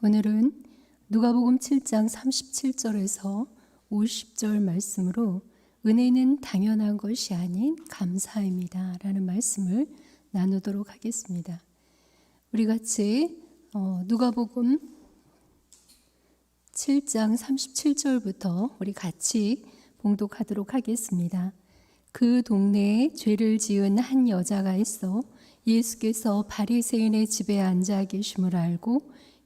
오늘은 누가복음 7장 37절에서 50절 말씀으로 은혜는 당연한 것이 아닌 감사입니다 라는 말씀을 나누도록 하겠습니다. 우리 같이 어, 누가복음 7장 37절부터 우리 같이 봉독하도록 하겠습니다. 그 동네에 죄를 지은 한 여자가 있어 예수께서 바리새인의 집에 앉아 계심을 알고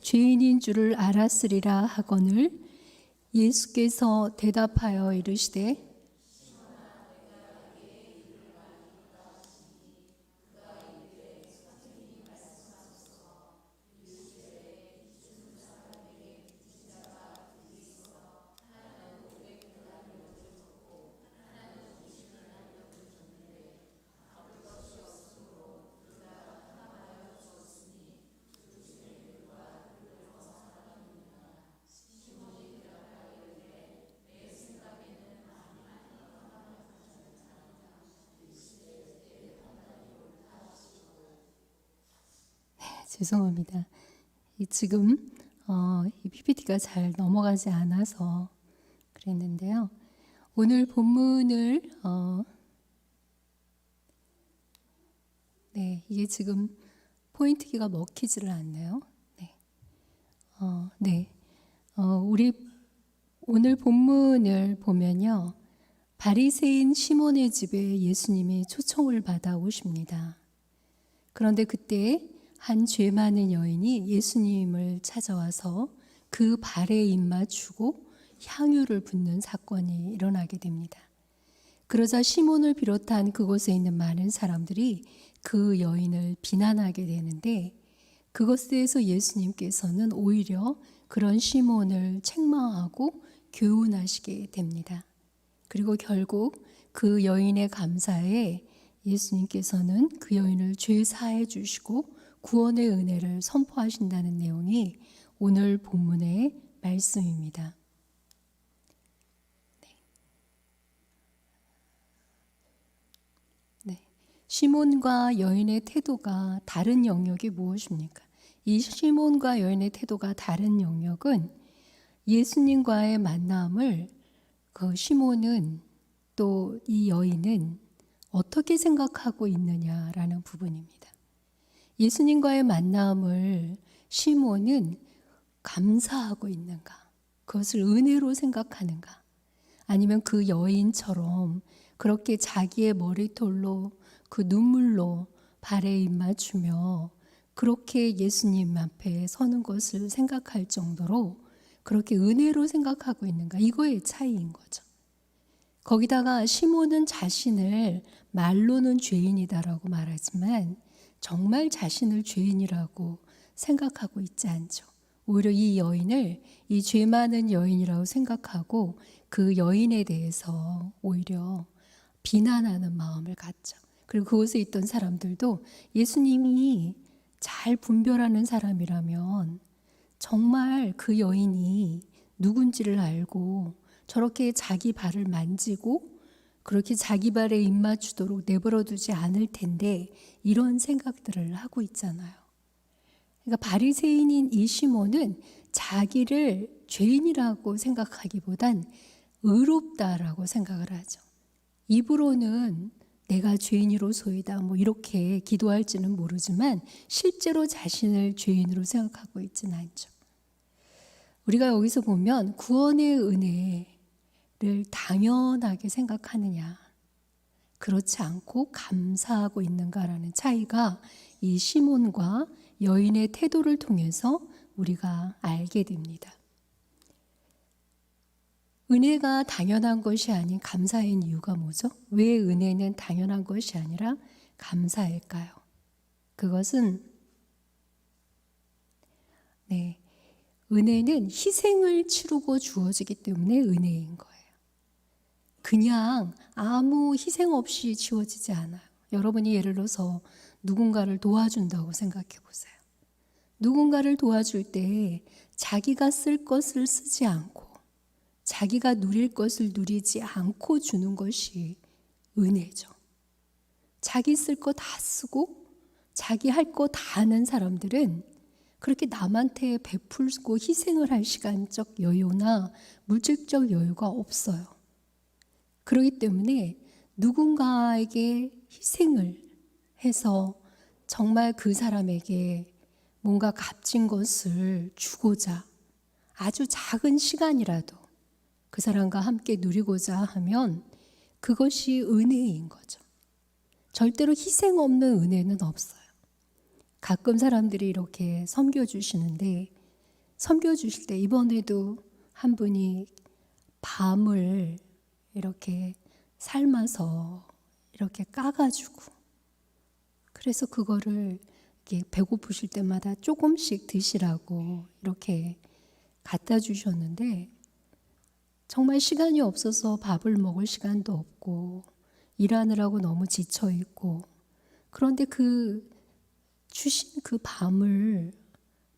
죄인인 줄을 알았으리라 하거늘 예수께서 대답하여 이르시되 죄송합니다. 이 지금 어, 이 PPT가 잘 넘어가지 않아서 그랬는데요. 오늘 본문을 어, 네 이게 지금 포인트기가 먹히지를 않네요. 네, 어, 네, 어, 우리 오늘 본문을 보면요. 바리새인 시몬의 집에 예수님이 초청을 받아 오십니다. 그런데 그때 한 죄 많은 여인이 예수님을 찾아와서 그 발에 입맞추고 향유를 붓는 사건이 일어나게 됩니다. 그러자 시몬을 비롯한 그곳에 있는 많은 사람들이 그 여인을 비난하게 되는데 그것에 대해서 예수님께서는 오히려 그런 시몬을 책망하고 교훈하시게 됩니다. 그리고 결국 그 여인의 감사에 예수님께서는 그 여인을 죄 사해 주시고 구원의 은혜를 선포하신다는 내용이 오늘 본문의 말씀입니다. 네. 네. 시몬과 여인의 태도가 다른 영역이 무엇입니까? 이 시몬과 여인의 태도가 다른 영역은 예수님과의 만남을 그 시몬은 또 이 여인은 어떻게 생각하고 있느냐라는 부분입니다. 예수님과의 만남을 시몬은 감사하고 있는가? 그것을 은혜로 생각하는가? 아니면 그 여인처럼 그렇게 자기의 머리털로 그 눈물로 발에 입맞추며 그렇게 예수님 앞에 서는 것을 생각할 정도로 그렇게 은혜로 생각하고 있는가? 이거의 차이인 거죠. 거기다가 시몬은 자신을 말로는 죄인이다라고 말하지만 정말 자신을 죄인이라고 생각하고 있지 않죠. 오히려 이 여인을 이 죄 많은 여인이라고 생각하고 그 여인에 대해서 오히려 비난하는 마음을 갖죠. 그리고 그곳에 있던 사람들도 예수님이 잘 분별하는 사람이라면 정말 그 여인이 누군지를 알고 저렇게 자기 발을 만지고 그렇게 자기 발에 입 맞추도록 내버려 두지 않을 텐데 이런 생각들을 하고 있잖아요. 그러니까 바리새인인 이 시몬은 자기를 죄인이라고 생각하기보단 의롭다라고 생각을 하죠. 입으로는 내가 죄인이로소이다 뭐 이렇게 기도할지는 모르지만 실제로 자신을 죄인으로 생각하고 있지는 않죠. 우리가 여기서 보면 구원의 은혜 를 당연하게 생각하느냐, 그렇지 않고 감사하고 있는가라는 차이가 이 시몬과 여인의 태도를 통해서 우리가 알게 됩니다. 은혜가 당연한 것이 아닌 감사인 이유가 뭐죠? 왜 은혜는 당연한 것이 아니라 감사일까요? 그것은 네. 은혜는 희생을 치르고 주어지기 때문에 은혜인 거예요. 그냥 아무 희생 없이 지워지지 않아요. 여러분이 예를 들어서 누군가를 도와준다고 생각해 보세요. 누군가를 도와줄 때 자기가 쓸 것을 쓰지 않고 자기가 누릴 것을 누리지 않고 주는 것이 은혜죠. 자기 쓸 거 다 쓰고 자기 할 거 다 하는 사람들은 그렇게 남한테 베풀고 희생을 할 시간적 여유나 물질적 여유가 없어요. 그렇기 때문에 누군가에게 희생을 해서 정말 그 사람에게 뭔가 값진 것을 주고자 아주 작은 시간이라도 그 사람과 함께 누리고자 하면 그것이 은혜인 거죠. 절대로 희생 없는 은혜는 없어요. 가끔 사람들이 이렇게 섬겨주시는데, 섬겨주실 때 이번에도 한 분이 밤을 이렇게 삶아서 이렇게 까가지고, 그래서 그거를 이렇게 배고프실 때마다 조금씩 드시라고 이렇게 갖다 주셨는데, 정말 시간이 없어서 밥을 먹을 시간도 없고, 일하느라고 너무 지쳐 있고, 그런데 그 주신 그 밤을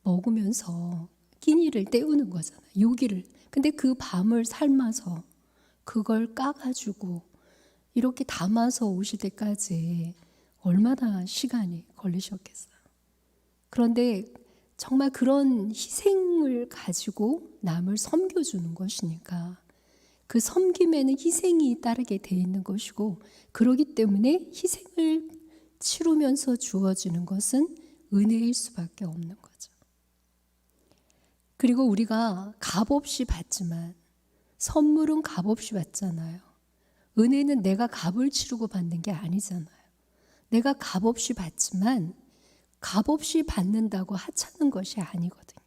먹으면서 끼니를 때우는 거잖아요. 요기를. 근데 그 밤을 삶아서 그걸 까가지고 이렇게 담아서 오실 때까지 얼마나 시간이 걸리셨겠어요. 그런데 정말 그런 희생을 가지고 남을 섬겨주는 것이니까 그 섬김에는 희생이 따르게 돼 있는 것이고 그러기 때문에 희생을 치르면서 주어지는 것은 은혜일 수밖에 없는 거죠. 그리고 우리가 값없이 받지만 선물은 값없이 받잖아요. 은혜는 내가 값을 치르고 받는 게 아니잖아요. 내가 값없이 받지만 값없이 받는다고 하찮은 것이 아니거든요.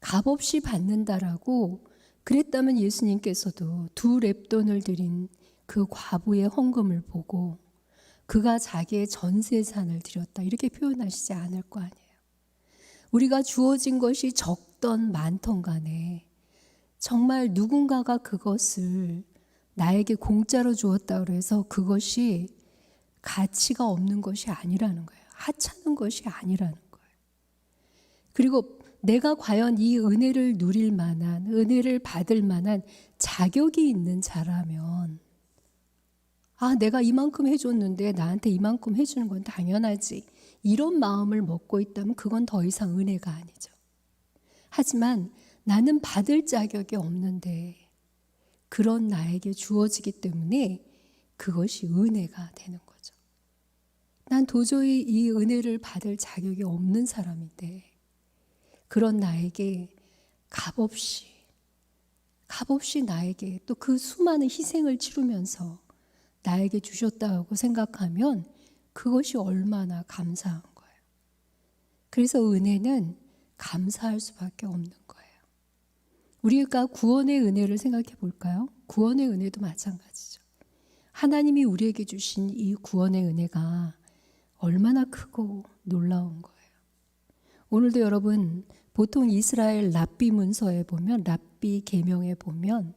값없이 받는다라고 그랬다면 예수님께서도 두 랩돈을 드린 그 과부의 헌금을 보고 그가 자기의 전 재산을 드렸다 이렇게 표현하시지 않을 거 아니에요. 우리가 주어진 것이 적던 많던 간에 정말 누군가가 그것을 나에게 공짜로 주었다 그래서 그것이 가치가 없는 것이 아니라는 거예요. 하찮은 것이 아니라는 거예요. 그리고 내가 과연 이 은혜를 누릴 만한, 은혜를 받을 만한 자격이 있는 자라면, 아, 내가 이만큼 해줬는데 나한테 이만큼 해주는 건 당연하지. 이런 마음을 먹고 있다면 그건 더 이상 은혜가 아니죠. 하지만 나는 받을 자격이 없는데 그런 나에게 주어지기 때문에 그것이 은혜가 되는 거죠. 난 도저히 이 은혜를 받을 자격이 없는 사람인데 그런 나에게 값없이 값없이 나에게 또 그 수많은 희생을 치르면서 나에게 주셨다고 생각하면 그것이 얼마나 감사한 거예요. 그래서 은혜는 감사할 수밖에 없는 거예요. 우리가 구원의 은혜를 생각해 볼까요? 구원의 은혜도 마찬가지죠. 하나님이 우리에게 주신 이 구원의 은혜가 얼마나 크고 놀라운 거예요. 오늘도 여러분 보통 이스라엘 랍비 문서에 보면 랍비 계명에 보면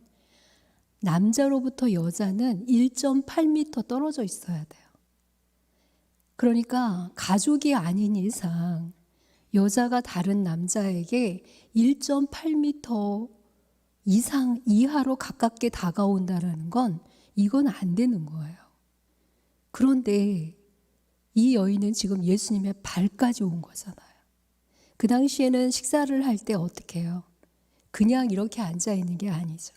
남자로부터 여자는 1.8m 떨어져 있어야 돼요. 그러니까 가족이 아닌 이상 여자가 다른 남자에게 1.8m 이상 이하로 가깝게 다가온다라는 건 이건 안 되는 거예요. 그런데 이 여인은 지금 예수님의 발까지 온 거잖아요. 그 당시에는 식사를 할 때 어떻게 해요? 그냥 이렇게 앉아 있는 게 아니죠.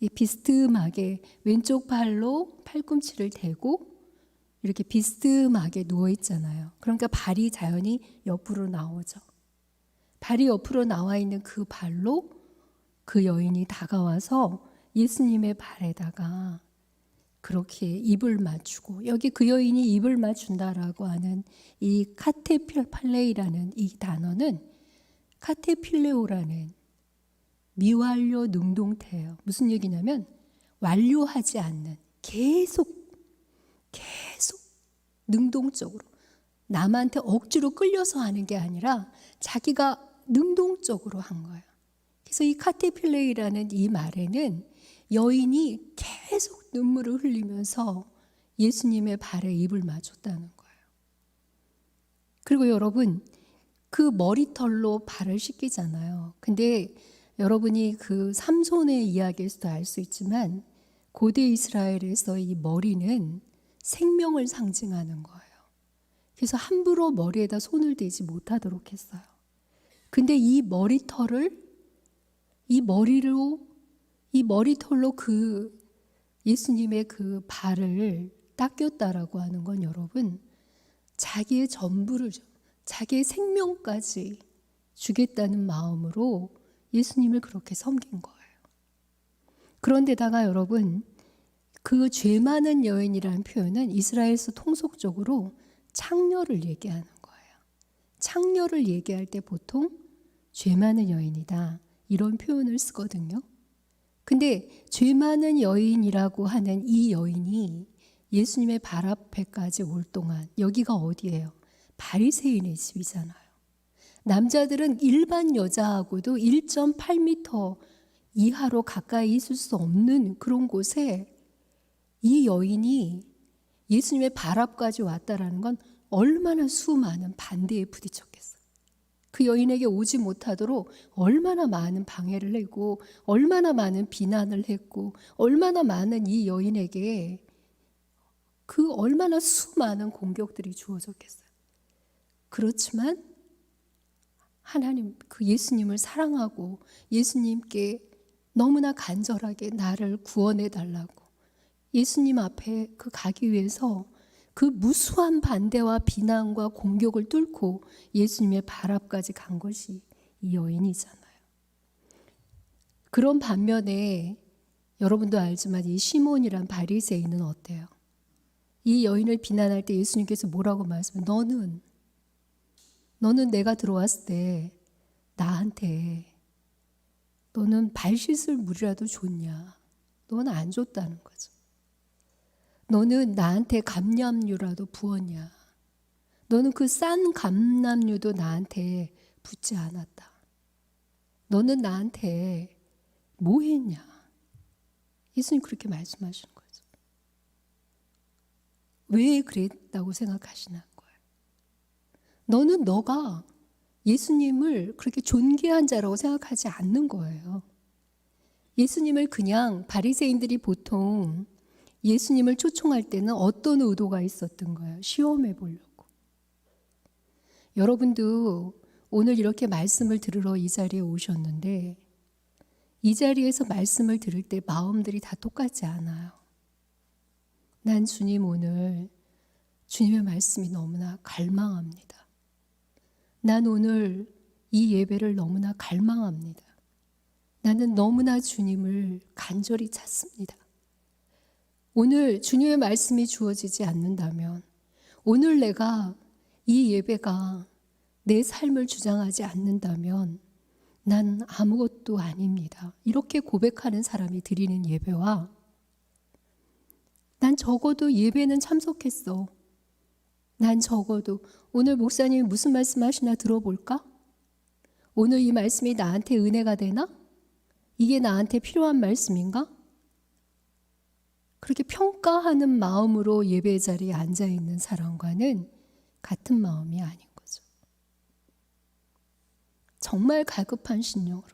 이 비스듬하게 왼쪽 발로 팔꿈치를 대고 이렇게 비스듬하게 누워 있잖아요. 그러니까 발이 자연히 옆으로 나오죠. 발이 옆으로 나와 있는 그 발로 그 여인이 다가와서 예수님의 발에다가 그렇게 입을 맞추고 여기 그 여인이 입을 맞춘다라고 하는 이 카테팔레이라는 이 단어는 카테필레오라는 미완료 능동태예요. 무슨 얘기냐면 완료하지 않는 계속 계속 능동적으로 남한테 억지로 끌려서 하는 게 아니라 자기가 능동적으로 한 거예요. 그래서 이 카테필레이라는 이 말에는 여인이 계속 눈물을 흘리면서 예수님의 발에 입을 맞췄다는 거예요. 그리고 여러분, 그 머리털로 발을 씻기잖아요. 근데 여러분이 그 삼손의 이야기에서도 알 수 있지만 고대 이스라엘에서 이 머리는 생명을 상징하는 거예요. 그래서 함부로 머리에다 손을 대지 못하도록 했어요. 근데 이 머리털을 이 머리로 이 머리털로 그 예수님의 그 발을 닦였다라고 하는 건 여러분 자기의 전부를 줘- 자기의 생명까지 주겠다는 마음으로 예수님을 그렇게 섬긴 거예요. 그런데다가 여러분 그 죄 많은 여인이라는 표현은 이스라엘에서 통속적으로 창녀를 얘기하는 거예요. 창녀를 얘기할 때 보통 죄 많은 여인이다 이런 표현을 쓰거든요. 근데 죄 많은 여인이라고 하는 이 여인이 예수님의 발 앞에까지 올 동안 여기가 어디예요? 바리새인의 집이잖아요. 남자들은 일반 여자하고도 1.8m 이하로 가까이 있을 수 없는 그런 곳에 이 여인이 예수님의 발 앞까지 왔다라는 건 얼마나 수많은 반대에 부딪혔겠어요. 그 여인에게 오지 못하도록 얼마나 많은 방해를 했고, 얼마나 많은 비난을 했고, 얼마나 많은 이 여인에게 그 얼마나 수많은 공격들이 주어졌겠어요. 그렇지만 하나님 그 예수님을 사랑하고 예수님께 너무나 간절하게 나를 구원해 달라고 예수님 앞에 그 가기 위해서 그 무수한 반대와 비난과 공격을 뚫고 예수님의 발 앞까지 간 것이 이 여인이잖아요. 그런 반면에 여러분도 알지만 이 시몬이란 바리새인은 어때요? 이 여인을 비난할 때 예수님께서 뭐라고 말씀해? 너는 너는 내가 들어왔을 때 나한테 너는 발 씻을 물이라도 줬냐? 너는 안 줬다는 거죠. 너는 나한테 감람유라도 부었냐? 너는 그 싼 감람유도 나한테 붓지 않았다. 너는 나한테 뭐 했냐? 예수님 그렇게 말씀하시는 거죠. 왜 그랬다고 생각하시나 거예요? 너는 너가 예수님을 그렇게 존귀한 자라고 생각하지 않는 거예요. 예수님을 그냥 바리새인들이 보통 예수님을 초청할 때는 어떤 의도가 있었던 거예요? 시험해 보려고. 여러분도 오늘 이렇게 말씀을 들으러 이 자리에 오셨는데 이 자리에서 말씀을 들을 때 마음들이 다 똑같지 않아요. 난 주님 오늘 주님의 말씀이 너무나 갈망합니다. 난 오늘 이 예배를 너무나 갈망합니다. 나는 너무나 주님을 간절히 찾습니다. 오늘 주님의 말씀이 주어지지 않는다면, 오늘 내가 이 예배가 내 삶을 주장하지 않는다면, 난 아무것도 아닙니다. 이렇게 고백하는 사람이 드리는 예배와, 난 적어도 예배는 참석했어. 난 적어도 오늘 목사님이 무슨 말씀 하시나 들어볼까? 오늘 이 말씀이 나한테 은혜가 되나? 이게 나한테 필요한 말씀인가? 그렇게 평가하는 마음으로 예배 자리에 앉아 있는 사람과는 같은 마음이 아닌 거죠. 정말 갈급한 신령으로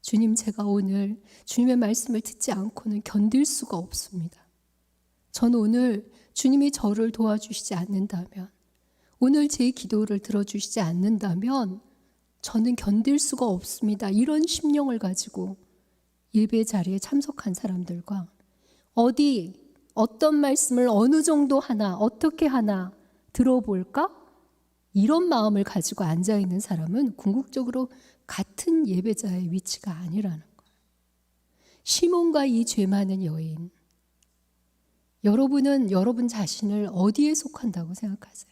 주님 제가 오늘 주님의 말씀을 듣지 않고는 견딜 수가 없습니다. 저는 오늘 주님이 저를 도와주시지 않는다면 오늘 제 기도를 들어주시지 않는다면 저는 견딜 수가 없습니다. 이런 심령을 가지고 예배 자리에 참석한 사람들과 어디 어떤 말씀을 어느 정도 하나 어떻게 하나 들어볼까? 이런 마음을 가지고 앉아 있는 사람은 궁극적으로 같은 예배자의 위치가 아니라는 거예요. 시몬과 이 죄 많은 여인 여러분은 여러분 자신을 어디에 속한다고 생각하세요?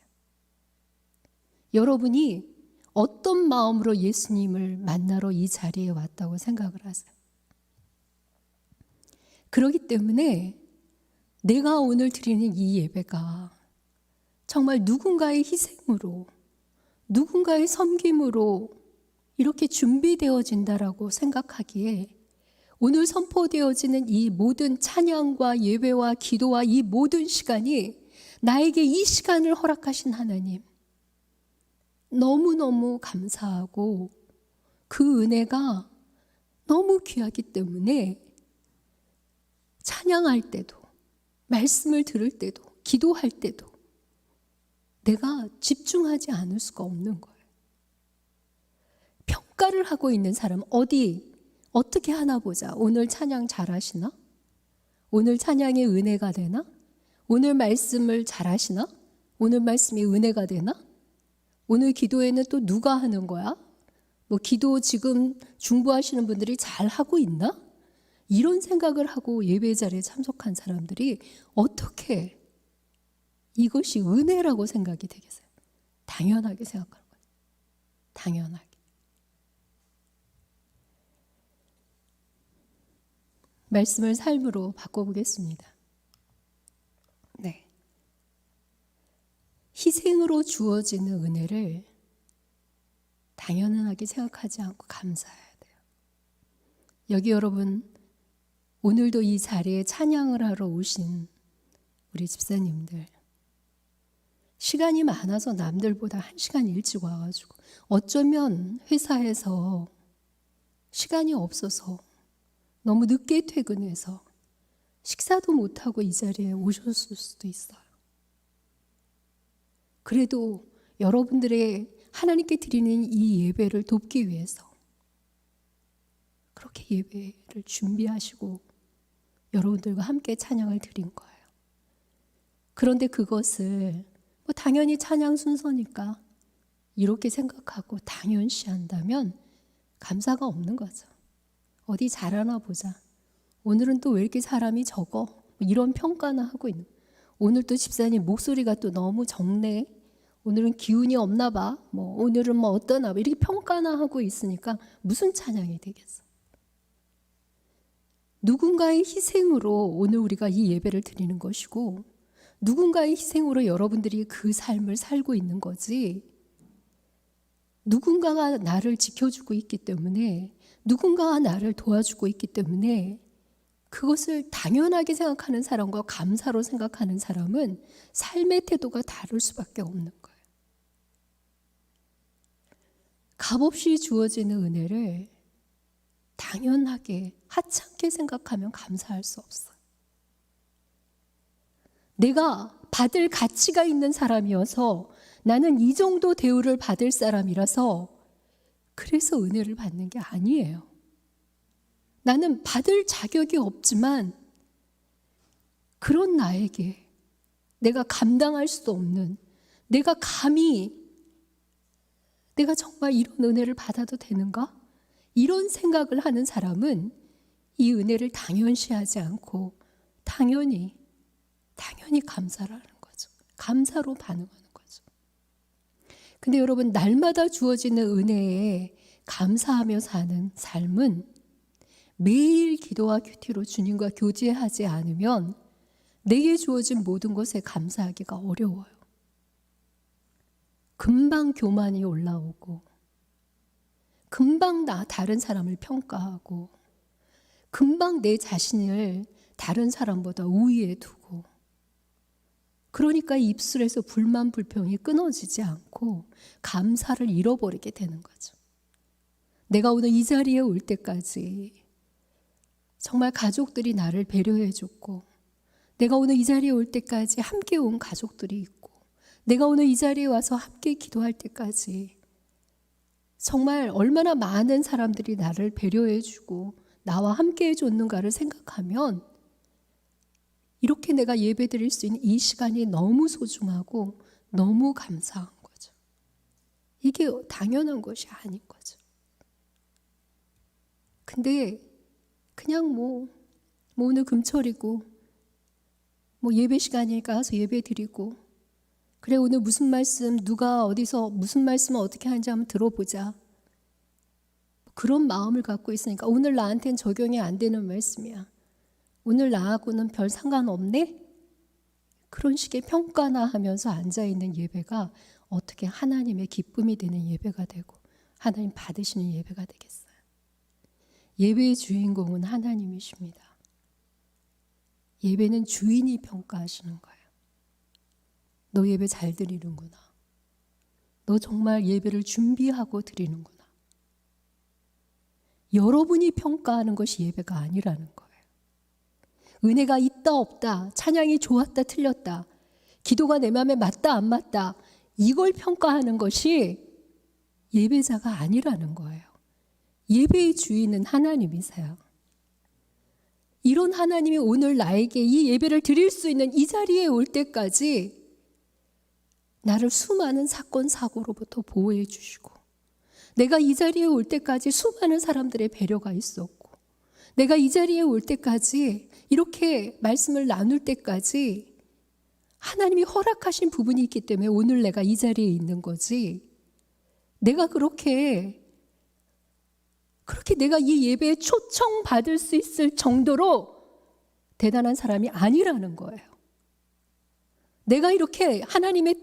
여러분이 어떤 마음으로 예수님을 만나러 이 자리에 왔다고 생각을 하세요? 그렇기 때문에 내가 오늘 드리는 이 예배가 정말 누군가의 희생으로, 누군가의 섬김으로 이렇게 준비되어진다라고 생각하기에 오늘 선포되어지는 이 모든 찬양과 예배와 기도와 이 모든 시간이 나에게 이 시간을 허락하신 하나님 너무너무 감사하고 그 은혜가 너무 귀하기 때문에 찬양할 때도 말씀을 들을 때도 기도할 때도 내가 집중하지 않을 수가 없는 거예요. 평가를 하고 있는 사람 어디 어떻게 하나 보자. 오늘 찬양 잘하시나? 오늘 찬양이 은혜가 되나? 오늘 말씀을 잘하시나? 오늘 말씀이 은혜가 되나? 오늘 기도에는 또 누가 하는 거야? 뭐 기도 지금 중보하시는 분들이 잘 하고 있나? 이런 생각을 하고 예배 자리에 참석한 사람들이 어떻게 이것이 은혜라고 생각이 되겠어요? 당연하게 생각하는 거예요. 당연하게. 말씀을 삶으로 바꿔보겠습니다. 네. 희생으로 주어지는 은혜를 당연하게 생각하지 않고 감사해야 돼요. 여기 여러분, 오늘도 이 자리에 찬양을 하러 오신 우리 집사님들, 시간이 많아서 남들보다 한 시간 일찍 와가지고, 어쩌면 회사에서 시간이 없어서 너무 늦게 퇴근해서 식사도 못하고 이 자리에 오셨을 수도 있어요. 그래도 여러분들의 하나님께 드리는 이 예배를 돕기 위해서 그렇게 예배를 준비하시고 여러분들과 함께 찬양을 드린 거예요. 그런데 그것을 뭐 당연히 찬양 순서니까 이렇게 생각하고 당연시 한다면 감사가 없는 거죠. 어디 잘하나 보자. 오늘은 또 왜 이렇게 사람이 적어? 뭐 이런 평가나 하고 있는. 오늘 또 집사님 목소리가 또 너무 적네. 오늘은 기운이 없나 봐. 뭐 오늘은 뭐 어떠나 봐. 이렇게 평가나 하고 있으니까 무슨 찬양이 되겠어? 누군가의 희생으로 오늘 우리가 이 예배를 드리는 것이고 누군가의 희생으로 여러분들이 그 삶을 살고 있는 거지. 누군가가 나를 지켜주고 있기 때문에 누군가가 나를 도와주고 있기 때문에 그것을 당연하게 생각하는 사람과 감사로 생각하는 사람은 삶의 태도가 다를 수밖에 없는 거예요. 값없이 주어지는 은혜를 당연하게 하찮게 생각하면 감사할 수 없어요. 내가 받을 가치가 있는 사람이어서 나는 이 정도 대우를 받을 사람이라서 그래서 은혜를 받는 게 아니에요. 나는 받을 자격이 없지만 그런 나에게 내가 감당할 수 없는 내가 감히 내가 정말 이런 은혜를 받아도 되는가? 이런 생각을 하는 사람은 이 은혜를 당연시하지 않고 당연히 당연히 감사를 하는 거죠. 감사로 반응하는 거죠. 근데 여러분 날마다 주어지는 은혜에 감사하며 사는 삶은 매일 기도와 큐티로 주님과 교제하지 않으면 내게 주어진 모든 것에 감사하기가 어려워요. 금방 교만이 올라오고, 금방 나 다른 사람을 평가하고, 금방 내 자신을 다른 사람보다 우위에 두고, 그러니까 입술에서 불만 불평이 끊어지지 않고 감사를 잃어버리게 되는 거죠. 내가 오늘 이 자리에 올 때까지 정말 가족들이 나를 배려해 줬고, 내가 오늘 이 자리에 올 때까지 함께 온 가족들이 있고, 내가 오늘 이 자리에 와서 함께 기도할 때까지 정말 얼마나 많은 사람들이 나를 배려해 주고, 나와 함께 해줬는가를 생각하면 이렇게 내가 예배 드릴 수 있는 이 시간이 너무 소중하고 너무 감사한 거죠. 이게 당연한 것이 아닌 거죠. 근데 그냥 뭐, 뭐 오늘 금철이고 뭐 예배 시간이니까 가서 예배 드리고 그래 오늘 무슨 말씀 누가 어디서 무슨 말씀을 어떻게 하는지 한번 들어보자. 그런 마음을 갖고 있으니까 오늘 나한테는 적용이 안 되는 말씀이야. 오늘 나하고는 별 상관없네? 그런 식의 평가나 하면서 앉아있는 예배가 어떻게 하나님의 기쁨이 되는 예배가 되고 하나님 받으시는 예배가 되겠어요. 예배의 주인공은 하나님이십니다. 예배는 주인이 평가하시는 거예요. 너 예배 잘 드리는구나. 너 정말 예배를 준비하고 드리는구나. 여러분이 평가하는 것이 예배가 아니라는 거예요. 은혜가 있다 없다, 찬양이 좋았다 틀렸다, 기도가 내 마음에 맞다 안 맞다 이걸 평가하는 것이 예배자가 아니라는 거예요. 예배의 주인은 하나님이세요. 이런 하나님이 오늘 나에게 이 예배를 드릴 수 있는 이 자리에 올 때까지 나를 수많은 사건 사고로부터 보호해 주시고 내가 이 자리에 올 때까지 수많은 사람들의 배려가 있었고 내가 이 자리에 올 때까지 이렇게 말씀을 나눌 때까지 하나님이 허락하신 부분이 있기 때문에 오늘 내가 이 자리에 있는 거지. 내가 그렇게 그렇게 내가 이 예배에 초청 받을 수 있을 정도로 대단한 사람이 아니라는 거예요. 내가 이렇게 하나님의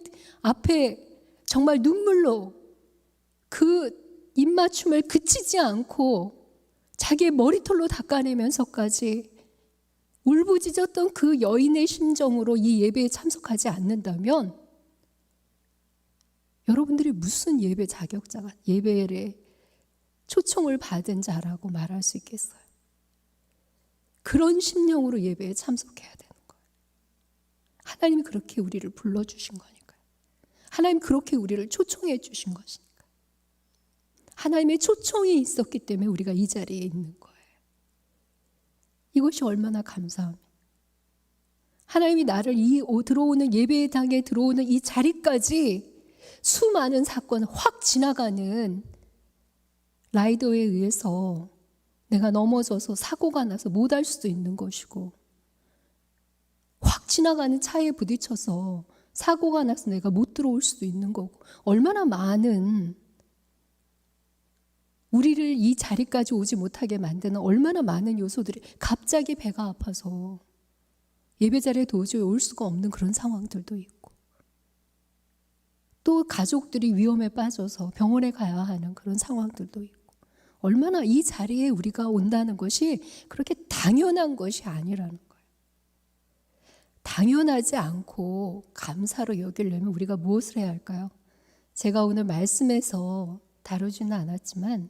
앞에 정말 눈물로 그 입맞춤을 그치지 않고 자기의 머리털로 닦아내면서까지 울부짖었던 그 여인의 심정으로 이 예배에 참석하지 않는다면 여러분들이 무슨 예배 자격자가 예배에 초청을 받은 자라고 말할 수 있겠어요? 그런 심령으로 예배에 참석해야 거예요. 하나님이 그렇게 우리를 불러주신 거니까요. 하나님 그렇게 우리를 초청해 주신 것이니까. 하나님의 초청이 있었기 때문에 우리가 이 자리에 있는 거예요. 이것이 얼마나 감사합니다. 하나님이 나를 이 들어오는 예배의 당에 들어오는 이 자리까지 수많은 사건을 확 지나가는 라이더에 의해서 내가 넘어져서 사고가 나서 못 할 수도 있는 것이고 확 지나가는 차에 부딪혀서 사고가 나서 내가 못 들어올 수도 있는 거고 얼마나 많은 우리를 이 자리까지 오지 못하게 만드는 얼마나 많은 요소들이 갑자기 배가 아파서 예배 자리에 도저히 올 수가 없는 그런 상황들도 있고 또 가족들이 위험에 빠져서 병원에 가야 하는 그런 상황들도 있고 얼마나 이 자리에 우리가 온다는 것이 그렇게 당연한 것이 아니라는 거예요. 당연하지 않고 감사로 여기려면 우리가 무엇을 해야 할까요? 제가 오늘 말씀에서 다루지는 않았지만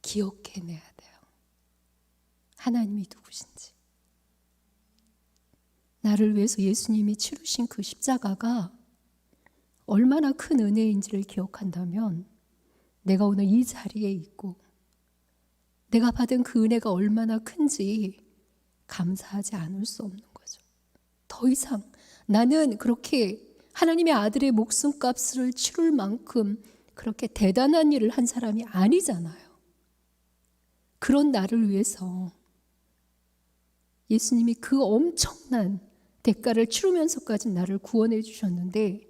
기억해내야 돼요. 하나님이 누구신지. 나를 위해서 예수님이 치르신 그 십자가가 얼마나 큰 은혜인지를 기억한다면 내가 오늘 이 자리에 있고 내가 받은 그 은혜가 얼마나 큰지 감사하지 않을 수 없는 거죠. 더 이상 나는 그렇게 하나님의 아들의 목숨값을 치룰 만큼 그렇게 대단한 일을 한 사람이 아니잖아요. 그런 나를 위해서 예수님이 그 엄청난 대가를 치르면서까지 나를 구원해 주셨는데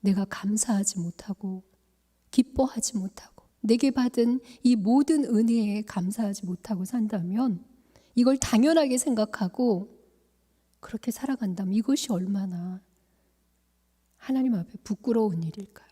내가 감사하지 못하고 기뻐하지 못하고 내게 받은 이 모든 은혜에 감사하지 못하고 산다면 이걸 당연하게 생각하고 그렇게 살아간다면 이것이 얼마나 하나님 앞에 부끄러운 일일까요?